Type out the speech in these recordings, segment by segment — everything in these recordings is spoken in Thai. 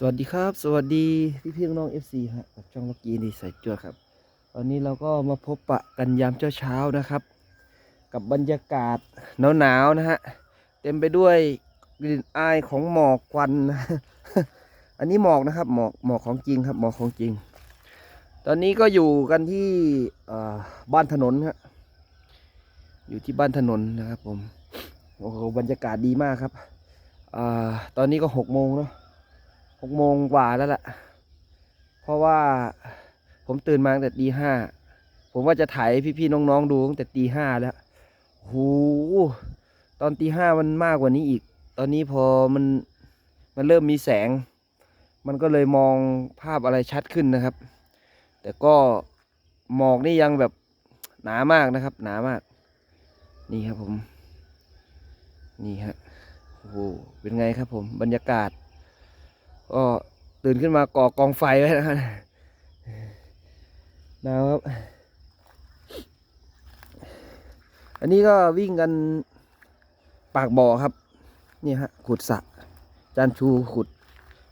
สวัสดีครับ สวัสดีพี่พี่น้องเอฟซีฮะกับช่องเมื่อกี้นี่ใส่จวดครับ ตอนนี้เราก็มาพบปะกันยามเช้าเช้าๆนะครับ กับบรรยากาศหนาวๆนะฮะเต็มไปด้วยกลิ่นอายของหมอกควันนะอันนี้หมอกนะครับหมอกหมอกของจริงครับหมอกของจริง ตอนนี้ก็อยู่กันที่บ้านถนนครับอยู่ที่บ้านถนนนะครับผมโอ้โหบรรยากาศดีมากครับอตอนนี้ก็หกโมงเนาะ หกโมงกว่าแล้วล่ะ เพราะว่าผมตื่นมาตั้งแต่ตีห้า ผมว่าจะถ่ายพี่ๆน้องๆดูตั้งแต่ตีห้าแล้วโหตอนตีห้ามันมากกว่านี้อีก ตอนนี้พอมันมันเริ่มมีแสง มันก็เลยมองภาพอะไรชัดขึ้นนะครับ แต่ก็หมอกนี่ยังแบบหนามากนะครับ หนามาก นี่ครับผม นี่ฮะโอ้โหเป็นไงครับผมบรรยากาศ ก็ตื่นขึ้นมาก่อกองไฟไว้นะครับหนาวครับ อันนี้ก็วิ่งกันปากบ่อครับ นี่ฮะขุดสะจานชูขุด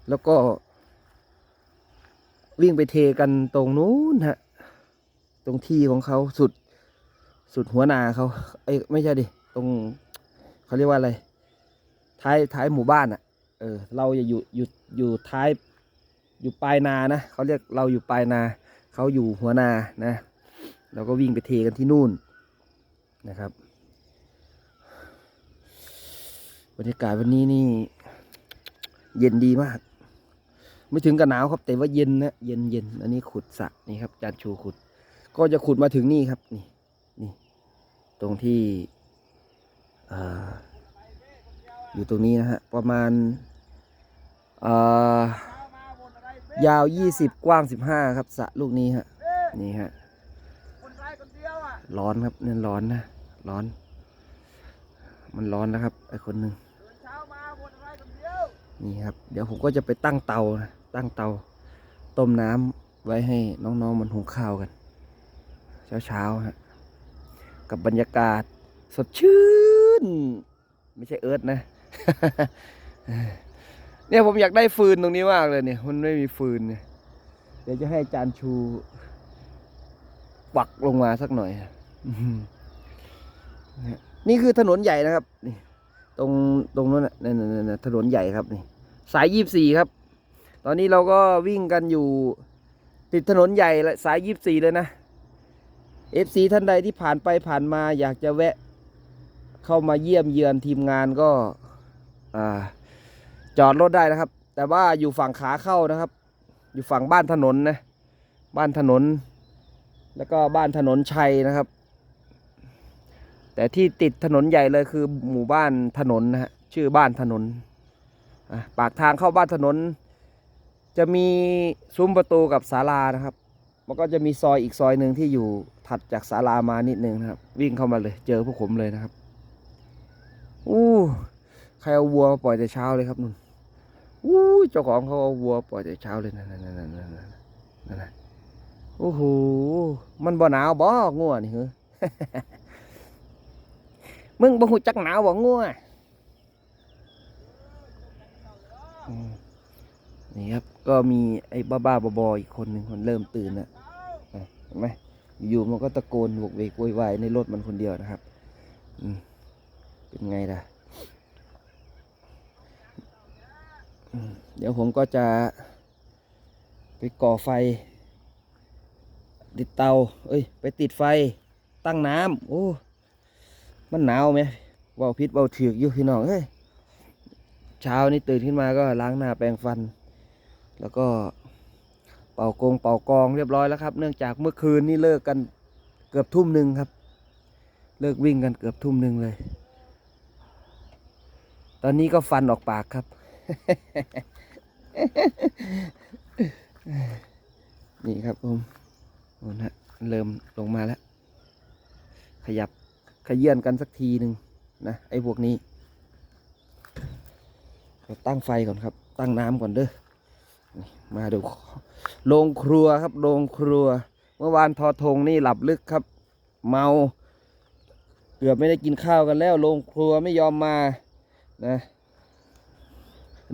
แล้วก็ วิ่งไปเทกันตรงนู้นฮะ ตรงที่ของเขาสุดสุดหัวนาเขา เอ้ไม่ใช่ดิ ตรงเขาเรียกว่าอะไร ท้ายท้ายหมู่บ้านอะ เออเราอย่าอยู่อยู่อยู่ท้ายอยู่ปลายนานะเขาเรียกเราอยู่ปลายนาเขาอยู่หัวนานะ เราก็วิ่งไปเทกันที่นู่นนะครับบรรยากาศวันนี้นี่ เย็นดีมาก ไม่ถึงกับหนาวครับ แต่ว่าเย็นนะเย็นเย็นอันนี้ขุดสระนี่ครับจานชูขุด ก็จะขุดมาถึงนี่ครับนี่นี่ ตรงที่ อยู่ตรงนี้นะฮะ ประมาณเอ่อยาว 20 กว้าง 15 ครับสะลูกนี้ฮะ นี่ฮะ ร้อนครับเนั่นร้อนนะ ร้อน มันร้อนนะครับไอคนหนึ่งนี่ครับ เดี๋ยวผมก็จะไปตั้งเตานะตั้งเตา ต้มน้ำไว้ให้น้องๆมันหุงข้าวกัน เช้าๆฮะ กับบรรยากาศสดชื่น ไม่ใช่เอิร์ธนะ เนี่ยผมอยากได้ฟืนตรงนี้มากเลยเนี่ย มันไม่มีฟืนเนี่ยเดี๋ยวจะให้อาจานชูปักลงมาสักหน่อยนี่คือถนนใหญ่นะครับนี่ตรงตรงนั้นน่ะนั่นนั่นถนนใหญ่ครับนี่ สายยี่สี่ครับ ตอนนี้เราก็วิ่งกันอยู่ ติดถนนใหญ่สายยี่สี่เลยนะเอฟซีท่านใดที่ผ่านไปผ่านมาอยากจะแวะเข้ามาเยี่ยมเยือนทีมงานก็ จอดรถได้นะครับ แต่ว่าอยู่ฝั่งขาเข้านะครับ อยู่ฝั่งบ้านถนนนะ บ้านถนน แล้วก็บ้านถนนชัยนะครับ แต่ที่ติดถนนใหญ่เลยคือหมู่บ้านถนนนะฮะ ชื่อบ้านถนน ปากทางเข้าบ้านถนน จะมีซุ้มประตูกับศาลานะครับ มันก็จะมีซอยอีกซอยหนึ่งที่อยู่ถัดจากศาลามานิดนึงนะครับ วิ่งเข้ามาเลย เจอพวกผมเลยนะครับ อู้ ใครเอาวัวมาปล่อยแต่เช้าเลยครับนุ่นอู้เจ้าของเขาเอาวัวปล่อยแต่เช้าเลยนั่นนั่นนั่นนั่นนั่นโอ้โหมันบ่หนาวบ่งัวนี่เหรอมึงบ่หูจักหนาวบ่งัวนี่ครับ ก็มีไอ้บ้าๆบอๆอีกคนหนึ่งคนเริ่มตื่นแล้วอะเห็นไหมอยู่มันก็ตะโกนโวกเวกโวยวายในรถมันคนเดียวนะครับ อืมเป็นไงล่ะอืม เดี๋ยวผมก็จะไปก่อไฟ ติดเตา เอ้ย ไปติดไฟตั้งน้ำโอ้ มันหนาวไหมเบาพิษเบาถือกอยู่พี่น้องเอ้ย เช้านี้ตื่นขึ้นมาก็ล้างหน้าแปรงฟัน แล้วก็เป่ากงเป่ากองเรียบร้อยแล้วครับ เนื่องจากเมื่อคืนนี่เลิกกันเกือบทุ่มหนึ่งครับ เลิกวิ่งกันเกือบทุ่มหนึ่งเลย ตอนนี้ก็ฟันออกปากครับ นี่ครับผมโอ้นะเริ่มลงมาแล้ว ขยับขยื่นกันสักทีหนึ่งนะ ไอ้พวกนี้เราตั้งไฟก่อนครับ ตั้งน้ำก่อนเด้อมาดูโรงครัวครับโรงครัว เมื่อวานทอทงนี่หลับลึกครับ เมา เกือบไม่ได้กินข้าวกันแล้วโรงครัวไม่ยอมมานะ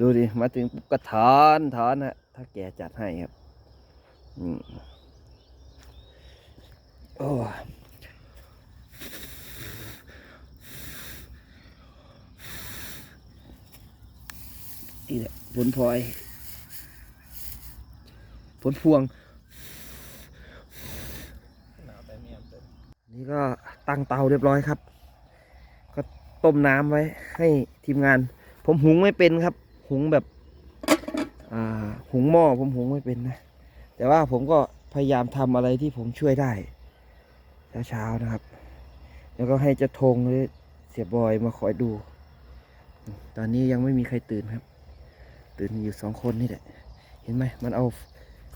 ดูดิมาถึงปุ๊บก็ถอนถอนฮะถ้าแกจัดให้ครับอืมโอ้นี่แหละผลพลอย ผลพวง นี่ก็ตั้งเตาเรียบร้อยครับ ก็ต้มน้ำไว้ให้ทีมงาน ผมหุงไม่เป็นครับ หุงแบบอ่าหุงหม้อผมหุงไม่เป็นนะ แต่ว่าผมก็พยายามทำอะไรที่ผมช่วยได้เช้าๆนะครับ แล้วก็ให้เจะทงหรือเสียบอยมาคอยดู ตอนนี้ยังไม่มีใครตื่นครับ ตื่นอยู่สองคนนี่แหละ เห็นไหมมันเอา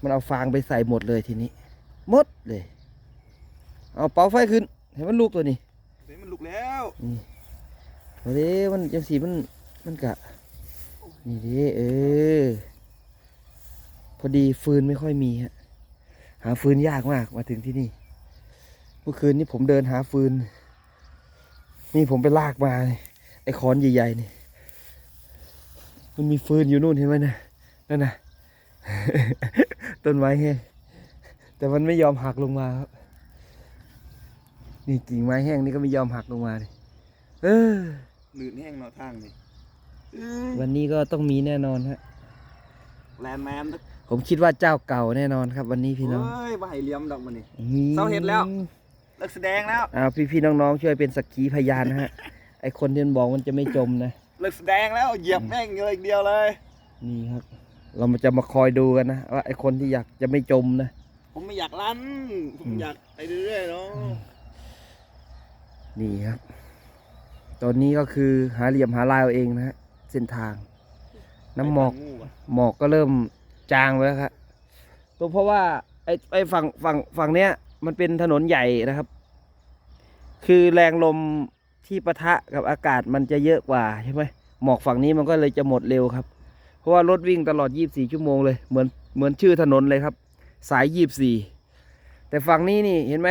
มันเอาฟางไปใส่หมดเลยทีนี้หมดเลย เอาเป่าไฟขึ้นให้มันลุกตัวนี้เฮ้ยมันลุกแล้วนี่เอาดิมันจังสีมันมันกะ นี่ดิเออ พอดีฟืนไม่ค่อยมีฮะ หาฟืนยากมากมาถึงที่นี่ เมื่อคืนนี้ผมเดินหาฟืน นี่ผมไปลากมาไอ้คอนใหญ่ๆนี่ มันมีฟืนอยู่นู่นเห็นไหมนะนั่นนะต้นไม้แห้งแต่มันไม่ยอมหักลงมาครับ นี่กิ่งไม้แห้งนี่ก็ไม่ยอมหักลงมาเลยเออหนืดแห้งเนาะทางนี่ วันนี้ก็ต้องมีแน่นอนฮะแลนด์แมนผมคิดว่าเจ้าเก่าแน่นอนครับ วันนี้พี่น้องเฮ้ยมาให้เลี้ยมดอกมันนี่นี่เศร้าเห็นแล้วเลิกแสดงแล้วอ้าวพี่พี่ๆน้องๆช่วยเป็นสักขีพยานนะฮะ ไอคนที่มันบอกมันจะไม่จมนะเลิกแสดงแล้วเหยียบแม่งเลยอีกเดียวเลย นี่ครับ เรามาจะมาคอยดูกันนะว่าไอคนที่อยากจะไม่จมนะผมไม่อยากลั่นผมอยากไปเรื่อยๆเนาะนี่ครับ ตอนนี้ก็คือหาเหลี่ยมหาลายเอาเองนะฮะ เส้นทาง น้ำหมอกไปงูะหมอกก็เริ่มจางไปแล้วครับตัวเพราะว่าไอ้ไอ้ฝั่งฝั่งฝั่งเนี้ย มันเป็นถนนใหญ่นะครับ คือแรงลมที่ปะทะกับอากาศมันจะเยอะกว่าใช่ไหมหมอกฝั่งนี้มันก็เลยจะหมดเร็วครับ เพราะว่ารถวิ่งตลอด 24 ชั่วโมงเลยเหมือนเหมือนชื่อถนนเลยครับ สาย 24 แต่ฝั่งนี้นี่เห็นไหม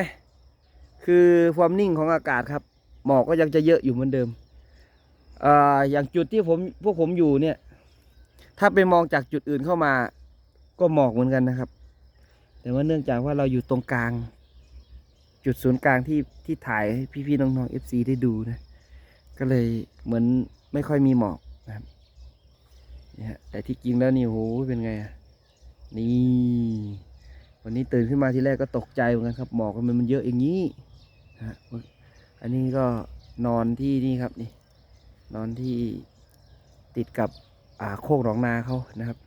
คือความนิ่งของอากาศครับ หมอกก็ยังจะเยอะอยู่เหมือนเดิม อย่างจุดที่ผมพวกผมอยู่เนี่ย ถ้าไปมองจากจุดอื่นเข้ามา ก็หมอกเหมือนกันนะครับ แต่ว่าเนื่องจากว่าเราอยู่ตรงกลาง จุดศูนย์กลางที่ที่ถ่ายให้พี่ๆน้องๆ FC ได้ดูนะ ก็เลยเหมือนไม่ค่อยมีหมอกนะครับนี่ฮะแต่ที่จริงแล้วนี่โหเป็นไงอะนี่ วันนี้ตื่นขึ้นมาทีแรกก็ตกใจเหมือนกันครับ หมอกทำไมมันเยอะอย่างนี้ฮะอันนี้ก็นอนที่นี่ครับนี่ นอนที่ติดกับอ่าโคกหนองนาเขานะครับ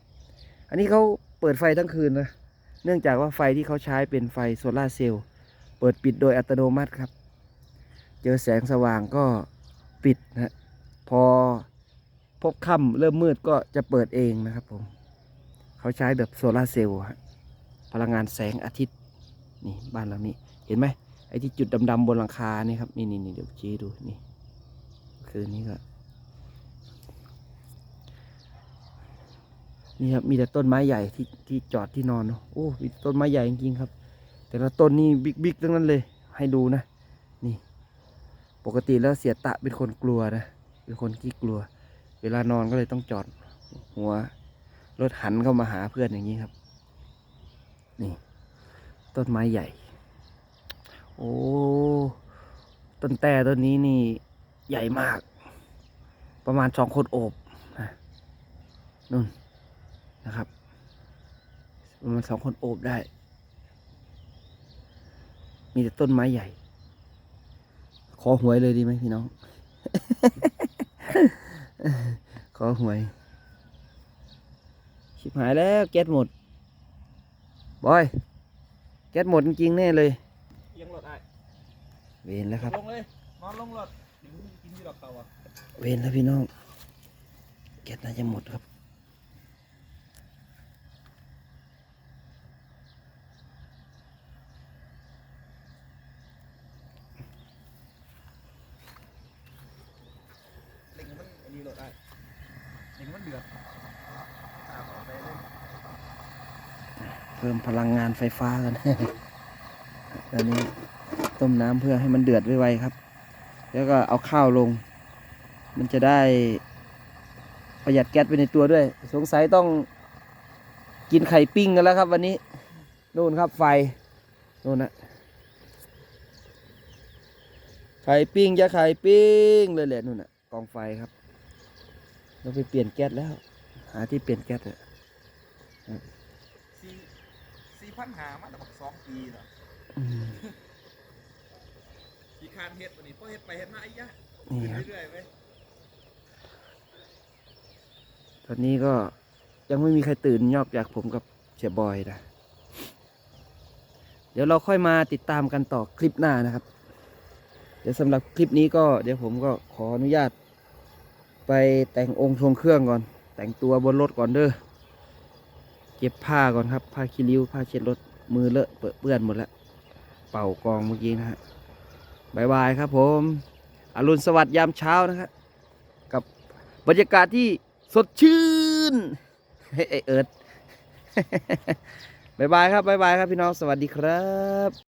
อันนี้เขาเปิดไฟทั้งคืนนะเนื่องจากว่าไฟที่เขาใช้เป็นไฟโซลาเซลล์เปิดปิดโดยอัตโนมัติครับ เจอแสงสว่างก็ปิดนะพอพบค่ำเริ่มมืดก็จะเปิดเองนะครับผมเขาใช้แบบโซลาเซลล์ฮะพลังงานแสงอาทิตย์นี่บ้านหลังนี้เห็นไหมไอ้ที่จุดดำๆบนหลังคานี่ครับนี่นี่นี่เดี๋ยวชี้ดูนี่ คืนนี้ก็ นี่ครับมีแต่ต้นไม้ใหญ่ที่ที่จอดที่นอนเนอะโอ้มีต่ต้นไม้ใหญ่จริงๆครับ แต่ละต้นนี่บิ๊กๆทั้งนั้นเลย ให้ดูนะ นี่ ปกติแล้วเสียตะเป็นคนกลัวนะเป็นคนขี้กลัว เวลานอนก็เลยต้องจอด หัวรถหันเข้ามาหาเพื่อนอย่างนี้ครับ นี่ ต้นไม้ใหญ่ โอ้ต้นแต่ต้นนี้นี่ใหญ่มาก ประมาณสองคนโอบนะนู่น นะครับประมาณสองคนโอบได้ มีแต่ต้นไม้ใหญ่ ขอหวยเลยดีไหมพี่น้อง ขอหวย ชิบหายแล้วแก๊สหมด บอย แก๊สหมดจริงๆแน่เลยเอียงรถไอ้เวนแล้วครับ ลงเลย นอนลงรถกินกินที่ดอกเตาอะเวนแล้วพี่น้อง แก๊สน่าจะหมดครับ เล็งมันอันนี้รถไอ้เล็ง มันเดือดตามออกไปเลยเพิ่มพลังงานไฟฟ้ากัน ตอนนี้ต้มน้ำเพื่อให้มันเดือดไวๆครับ แล้วก็เอาข้าวลง มันจะได้ประหยัดแก๊สไปในตัวด้วย สงสัยต้องกินไข่ปิ้งกันแล้วครับวันนี้นู่นครับไฟนู่นนะไข่ปิ้งจะไข่ปิ้งเลยแหละนู่นน่ะกองไฟครับ เราไปเปลี่ยนแก๊สแล้ว หาที่เปลี่ยนแก๊สเถอะสี่สี่พันหามาแต่บอกสองปีเนาะอืมปีคานเฮ็ดวันนี้พอเฮ็ดไปเฮ็ดมาไอ้ยะนี่ขึ้นครับเรื่อยๆไปตอนนี้ก็ยังไม่มีใครตื่นนอกจากผมกับเสียบอยนะ เดี๋ยวเราค่อยมาติดตามกันต่อคลิปหน้านะครับ เดี๋ยวสำหรับคลิปนี้ก็เดี๋ยวผมก็ขออนุญาต ไปแต่งองค์ทรงเครื่องก่อน แต่งตัวบนรถก่อนเด้อเก็บผ้าก่อนครับ ผ้าคีริ้วผ้าเช็ดรถมือเลอะเปื้อนหมดแล้ว เป่ากองเมื่อกี้นะฮะบายบายครับผม อรุณสวัสดิ์ยามเช้านะครับกับบรรยากาศที่สดชื่นเฮ้ยไอเอิร์ดบายบายครับบายบายครับพี่น้องสวัสดีครับ